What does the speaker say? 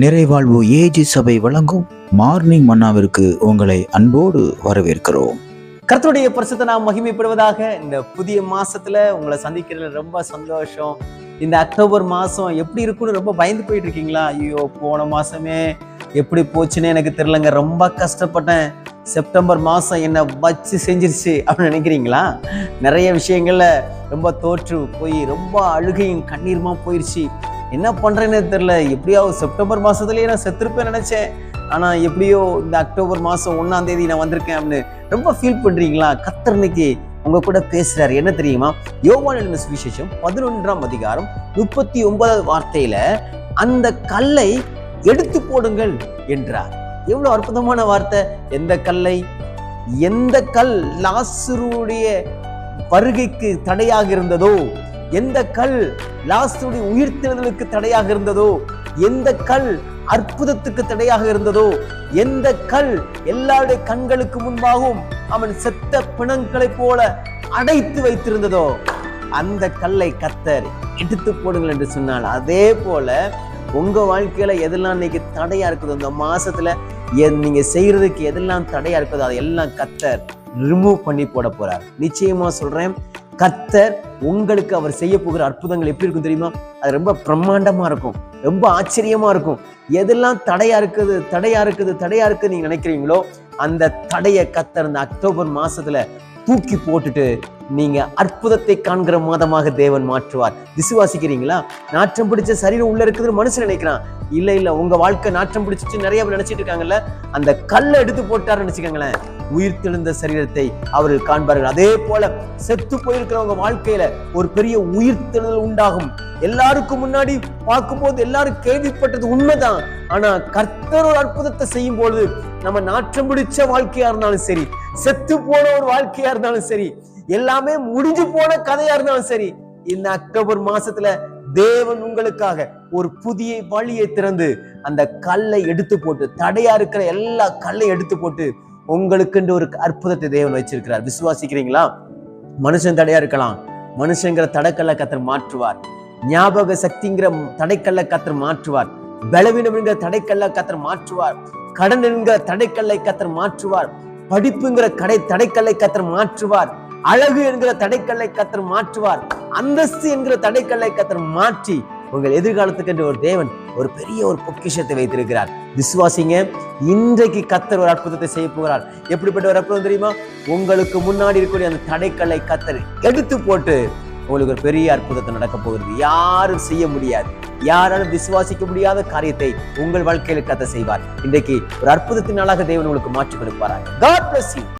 நிறைவாழ்வு AG சபை வழங்கும் morning மன்னாவிற்கு உங்களை அன்போடு வரவேற்கிறோம். கர்த்தருடைய பரிசுத்த நாம் மகிமைப்படுவதாக இந்த புதிய மாசத்துல உங்களை சந்திக்கிறதுல ரொம்ப சந்தோஷம். இந்த அக்டோபர் மாசம் எப்படி இருக்கும்னு ரொம்ப பயந்து போயிட்டு இருக்கீங்களா? ஐயோ போன மாசமே எப்படி போச்சுன்னு எனக்கு தெரியலங்க. ரொம்ப கஷ்டப்பட்டேன். செப்டம்பர் மாதம் என்ன வச்சு செஞ்சிருச்சு அப்படின்னு நினைக்கிறீங்களா? நிறைய விஷயங்களில் ரொம்ப தோற்று போய் ரொம்ப அழுகையும் கண்ணீருமா போயிடுச்சு என்ன பண்றேன்னு தெரியல. எப்படியாவது செப்டம்பர் மாசத்துலயே நான் செத்துருப்பேன் நினைச்சேன். ஆனா எப்படியோ இந்த அக்டோபர் மாசம் ஒன்றாம் தேதி நான் வந்திருக்கேன் அப்படின்னு ரொம்ப ஃபீல் பண்றீங்களா? கத்தர்னைக்கு உங்க கூட பேசுறாரு. என்ன தெரியுமா? யோவான் எழுதின சுவிசேஷம் பதினொன்றாம் அதிகாரம் முப்பத்தி ஒன்பதாவது வார்த்தையில அந்த கல்லை எடுத்து போடுங்கள் என்றார். எவ்வளவு அற்புதமான வார்த்தை. எந்த கல்லை? எந்த கல் லாசுருடைய வருகைக்கு தடையாக இருந்ததோ எந்த கல் லாசுருடைய உயிர்த்தெழுதலுக்கு தடையாக இருந்ததோ எந்த கல் அற்புதத்துக்கு தடையாக இருந்ததோ எந்த கல் எல்லாருடைய கண்களுக்கு முன்பாகவும் அவன் செத்த பிணங்களைப் போல அடைத்து வைத்திருந்ததோ அந்த கல்லை கத்தர் எடுத்து போடுங்கள் என்று சொன்னால் அதே போல உங்க வாழ்க்கையில எதெல்லாம் இன்னைக்கு தடையா இருக்குதோ இந்த மாசத்துல நீங்க செய்யறதுக்கு எதெல்லாம் தடையா இருக்குதோ அதெல்லாம் கத்தர் ரிமூவ் பண்ணி போட போறார். நிச்சயமா சொல்றேன் கத்தர் உங்களுக்கு அவர் செய்ய போகிற அற்புதங்கள் எப்படி இருக்கும் தெரியுமா? அது ரொம்ப பிரம்மாண்டமா இருக்கும். ரொம்ப ஆச்சரியமா இருக்கும். எதெல்லாம் தடையா இருக்குது தடையா இருக்குது தடையாக இருக்குது நீங்கள் நினைக்கிறீங்களோ அந்த தடையை கத்தர் இந்த அக்டோபர் மாசத்துல தூக்கி போட்டுட்டு நீங்க அற்புதத்தை காண்கிற மாதமாக தேவன் மாற்றுவார். விசுவாசிக்கிறீங்களா? நாற்றம் பிடிச்ச சரீரம் உள்ள இருக்குதுன்னு மனுஷன் நினைக்கிறான். இல்ல இல்ல உங்க வாழ்க்கை நாற்றம் பிடிச்சிட்டு நிறைய பேர் நினைச்சிட்டு இருக்காங்கல்ல அந்த கல்லை எடுத்து போட்டாருன்னு நினைச்சுக்கோங்களேன். உயிர் தெழுந்த சரீரத்தை அவர்கள் காண்பார்கள். அதே போல செத்து போயிருக்கிறவங்க வாழ்க்கையில ஒரு பெரிய உயிர் தெழுதல் உண்டாகும். எல்லாருக்கும் முன்னாடி பார்க்கும்போது எல்லாரும் கேள்விப்பட்டது உண்மைதான். ஆனா கர்த்தர் ஒரு அற்புதத்தை செய்யும் பொழுது நம்ம நாற்றம் பிடிச்ச வாழ்க்கையா இருந்தாலும் சரி செத்து போன ஒரு வாழ்க்கையா இருந்தாலும் சரி எல்லாமே முடிஞ்சு போன கதையா இருந்தாலும் சரி இந்த அக்டோபர் மாசத்துல தேவன் உங்களுக்காக ஒரு புதிய வழியை திறந்து அந்த கல்லை எடுத்து போட்டு தடையா இருக்கிற எல்லா கல்லை எடுத்து போட்டு உங்களுக்குன்ற ஒரு அற்புதத்தை தேவன் வச்சிருக்கிறார். விசுவாசிக்கிறீங்களா? மனுஷன் தடையா இருக்கலாம். மனுஷங்கிற தடைக்கல்லை கத்தர் மாற்றுவார். ஞாபக சக்திங்கிற தடைக்கல்ல கத்தர் மாற்றுவார். பலவீனம் என்கிற தடைக்கல்ல கத்தர் மாற்றுவார். கடன் என்கிற தடைக்கல்லை கத்தர் மாற்றுவார். படிப்புங்கிற கடை தடைக்கல்லை கத்தர் மாற்றுவார். அழகு என்கிற தடைக்கல்லை கத்தர் மாற்றுவார். அந்தஸ்து என்கிற தடைக்கல்லை கத்தர் மாற்றி உங்கள் எதிர்காலத்துக்கென்று ஒரு தேவன் ஒரு பெரிய ஒரு பொக்கிஷத்தை வைத்திருக்கிறார். விசுவாசிங்க இன்றைக்கு கத்தர் ஒரு அற்புதத்தை செய்ய போகிறார். எப்படிப்பட்ட ஒரு அற்புதம் தெரியுமா? உங்களுக்கு முன்னாடி இருக்கக்கூடிய அந்த தடைக்கல்லை கத்தர் எடுத்து போட்டு உங்களுக்கு ஒரு பெரிய அற்புதத்தை நடக்க போகிறது. யாரும் செய்ய முடியாது. யாராலும் விசுவாசிக்க முடியாத காரியத்தை உங்கள் வாழ்க்கையில் கத்த செய்வார். இன்றைக்கு ஒரு அற்புதத்தினாலாக தேவன் உங்களுக்கு மாற்றி கொடுப்பாராங்க